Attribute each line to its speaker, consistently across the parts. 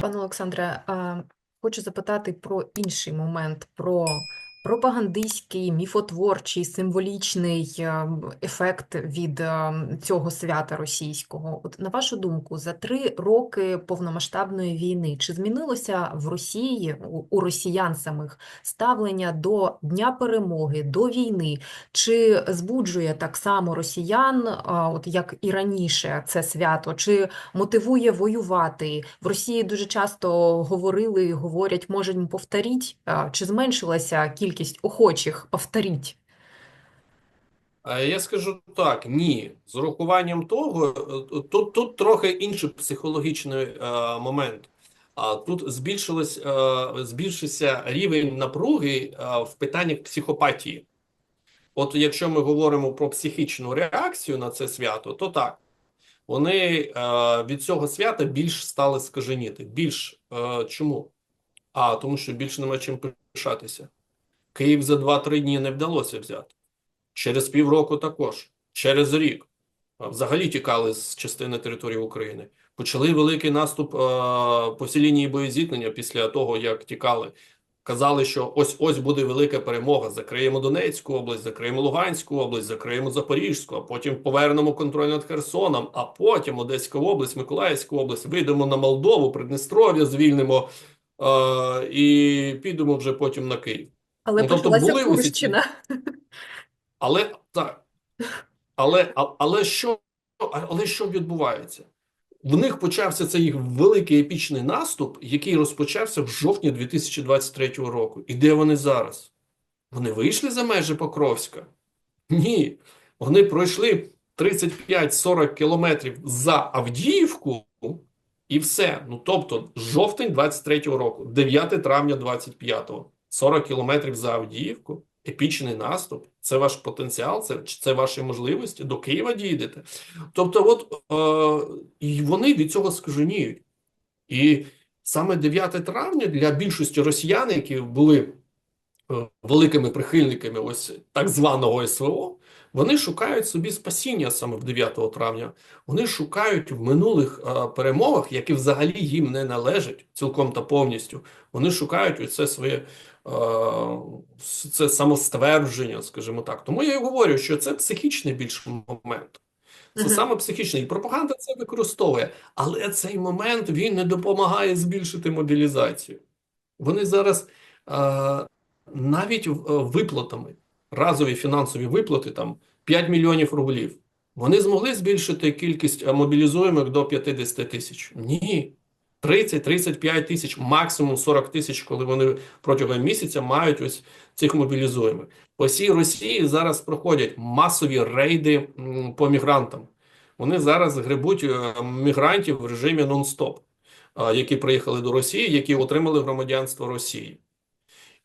Speaker 1: Пане Олександре, хочу запитати про інший момент, про пропагандистський, міфотворчий, символічний е, ефект від е, цього свята російського. От на вашу думку, за три роки повномасштабної війни чи змінилося в Росії у, росіян самих ставлення до Дня перемоги, до війни? Чи збуджує так само росіян, от як і раніше, це свято? Чи мотивує воювати. В Росії дуже часто говорили говорять, можемо повторіть, чи зменшилася кількість охочих повторіть?
Speaker 2: Е, Я скажу так, ні. З урахуванням того, е, тут, тут трохи інший психологічний е, момент. А тут збільшилось, е, збільшився рівень напруги е, в питаннях психопатії. От якщо ми говоримо про психічну реакцію на це свято, то так. Вони е, від цього свята більш стали скаженіти. Більш е, чому? А тому, що більше нема чим пишатися. Київ за 2-3 дні не вдалося взяти. Через півроку також, через рік. Взагалі тікали з частини території України. Почали великий наступ е, по всій лінії боєзіткнення після того, як тікали. Казали, що ось ось буде велика перемога. Закриємо Донецьку область, закриємо Луганську область, закриємо Запорізьку, а потім повернемо контроль над Херсоном, а потім Одеська область, Миколаївську область, вийдемо на Молдову, Придністров'я звільнимо е, і підемо вже потім на Київ.
Speaker 1: Але
Speaker 2: Ну, тобто
Speaker 1: почалася
Speaker 2: були усі. Але так. Але, але що, але що відбувається? В них почався цей їх великий епічний наступ, який розпочався в жовтні 2023 року. І де вони зараз? Вони вийшли за межі Покровська? Ні. Вони пройшли 35-40 кілометрів за Авдіївку і все. Ну, тобто, жовтень 23-го року, 9 травня 25-го, 40 кілометрів за Авдіївку. Епічний наступ, це ваш потенціал, це, це ваші можливості. До Києва дійдете. Тобто, от е, вони від цього скаженіють. І саме 9 травня для більшості росіян, які були великими прихильниками ось так званого СВО, вони шукають собі спасіння саме в 9 травня. Вони шукають в минулих е, перемогах, які взагалі їм не належать цілком та повністю. Вони шукають оце своє е, це самоствердження, скажімо так. Тому я і говорю, що це психічний більш момент. Це
Speaker 1: Мгм.
Speaker 2: саме психічний. І пропаганда це використовує. Але цей момент він не допомагає збільшити мобілізацію. Вони зараз е, навіть е, виплатами, разові фінансові виплати, там 5 мільйонів рублів, вони змогли збільшити кількість е, мобілізуємих до 50 тисяч? Ні. 30-35 тисяч, максимум 40 тисяч, коли вони протягом місяця мають ось цих мобілізуємих. По Росії зараз проходять масові рейди по мігрантам. Вони зараз гребуть е, мігрантів в режимі нон-стоп, які приїхали до Росії, які отримали громадянство Росії.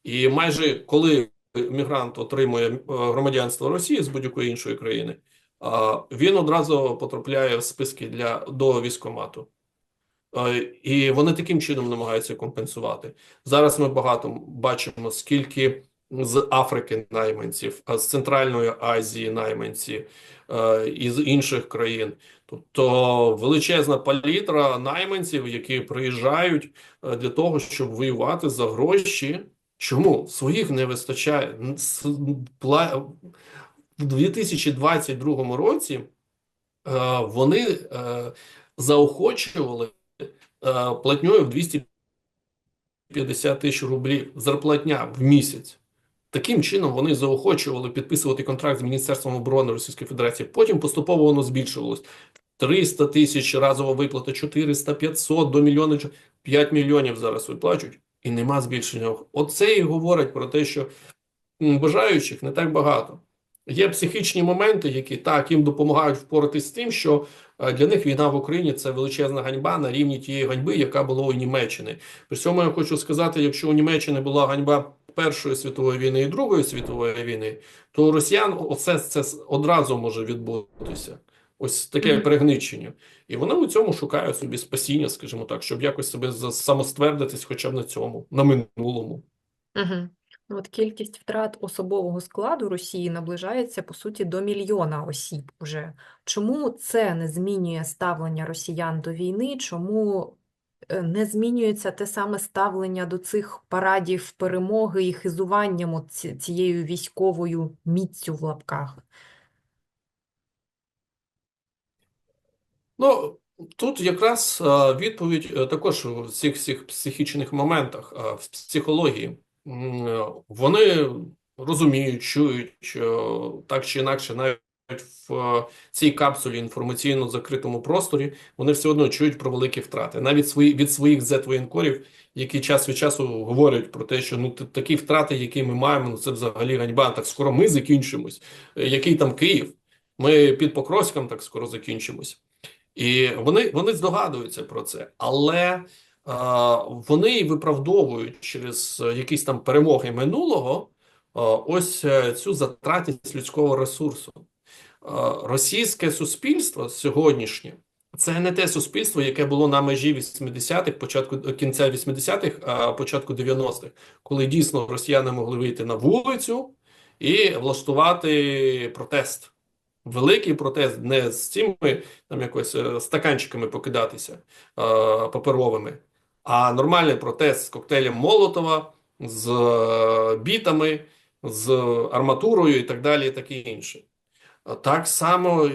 Speaker 2: І майже коли мігрант отримує е, громадянство Росії з будь-якої іншої країни, е, він одразу потрапляє в списки для до військкомату. Е, І вони таким чином намагаються компенсувати. Зараз ми багато бачимо, скільки з Африки найманців, а з Центральної Азії найманці, е, і з інших країн. Тобто величезна палітра найманців, які приїжджають для того, щоб воювати за гроші. Чому? Своїх не вистачає. В 2022 році е, вони е, заохочували е, платньою в 250 тисяч рублів зарплатня в місяць. Таким чином вони заохочували підписувати контракт з Міністерством оборони Російської Федерації. Потім поступово воно збільшувалось. 300 тисяч разова виплата, 400, 500 до мільйона, 5 мільйонів зараз виплачують, і нема збільшення. Оце і говорить про те, що бажаючих не так багато. Є психічні моменти, які так їм допомагають впоратись з тим, що е, для них війна в Україні це величезна ганьба на рівні тієї ганьби, яка була у Німеччини. При цьому я хочу сказати, якщо у Німеччини була ганьба Першої світової війни і Другої світової війни, то у росіян оце це одразу може відбутися. Ось таке пригничення. І вони у цьому шукають собі спасіння, скажімо так, щоб якось себе самоствердитись хоча б на цьому, на минулому.
Speaker 1: Ну, От кількість втрат особового складу Росії наближається, по суті, до мільйона осіб уже. Чому це не змінює ставлення росіян до війни? Чому е, не змінюється те саме ставлення до цих парадів перемоги і хизуванням цією військовою міцю в лапках?
Speaker 2: Ну, тут якраз е, відповідь е, також у цих всіх психічних моментах, е, в психології. Вони розуміють, чують, що так чи інакше, навіть в цій капсулі інформаційно закритому просторі, вони все одно чують про великі втрати. Навіть свої, від своїх зет-воєнкорів, які час від часу говорять про те, що ну такі втрати, які ми маємо, ну це взагалі ганьба. Так скоро ми закінчимось. Який там Київ? Ми під Покровськом так скоро закінчимось. І вони, вони здогадуються про це, але е, вони виправдовують через якісь там перемоги минулого е, ось е, цю затратність людського ресурсу. Е, російське суспільство сьогоднішнє це не те суспільство, яке було на межі 80-х, початку кінця 80-х, а початку 90-х, коли дійсно росіяни могли вийти на вулицю і влаштувати протест. Великий протест не з цими там якось е, стаканчиками покидатися е, паперовими, а нормальний протест з коктейлем Молотова, з е, бітами, з арматурою і так далі, і таке інше. Так само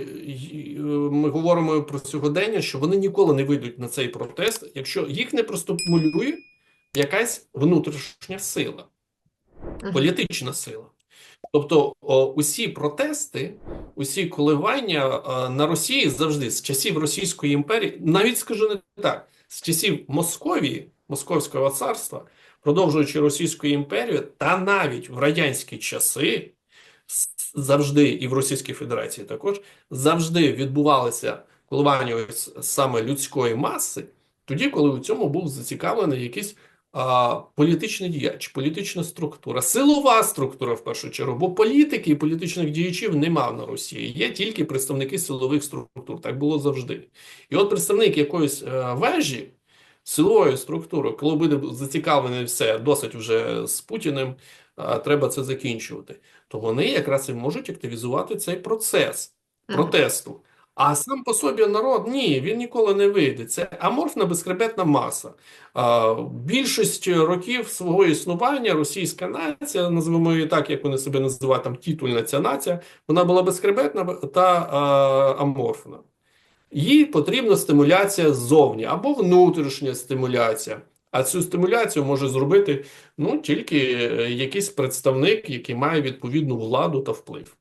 Speaker 2: ми говоримо про сьогодення, що вони ніколи не вийдуть на цей протест, якщо їх не простимулює якась внутрішня сила, політична сила. Тобто усі протести, усі коливання е, на Росії завжди з часів Російської імперії, навіть скажу не так, з часів Московії, Московського царства, продовжуючи Російську імперію, та навіть в радянські часи завжди, і в Російській Федерації також, завжди відбувалися коливання саме людської маси, тоді, коли у цьому був зацікавлений якийсь а, політичний діяч, політична структура, силова структура в першу чергу, бо політики і політичних діячів нема на Росії. Є тільки представники силових структур. Так було завжди. І от представник якоїсь е, вежі, силової структури, коли буде зацікавлений все досить вже з Путіним, е, треба це закінчувати, то вони якраз і можуть активізувати цей процес протесту. А сам по собі народ ні, він ніколи не вийде. Це аморфна безхребетна маса. Більшість років свого існування російська нація, називаємо її так, як вони себе називають, там титульна ця нація, вона була безхребетна та аморфна. Їй потрібна стимуляція ззовні або внутрішня стимуляція. А цю стимуляцію може зробити ну, тільки е, якийсь представник, який має відповідну владу та вплив.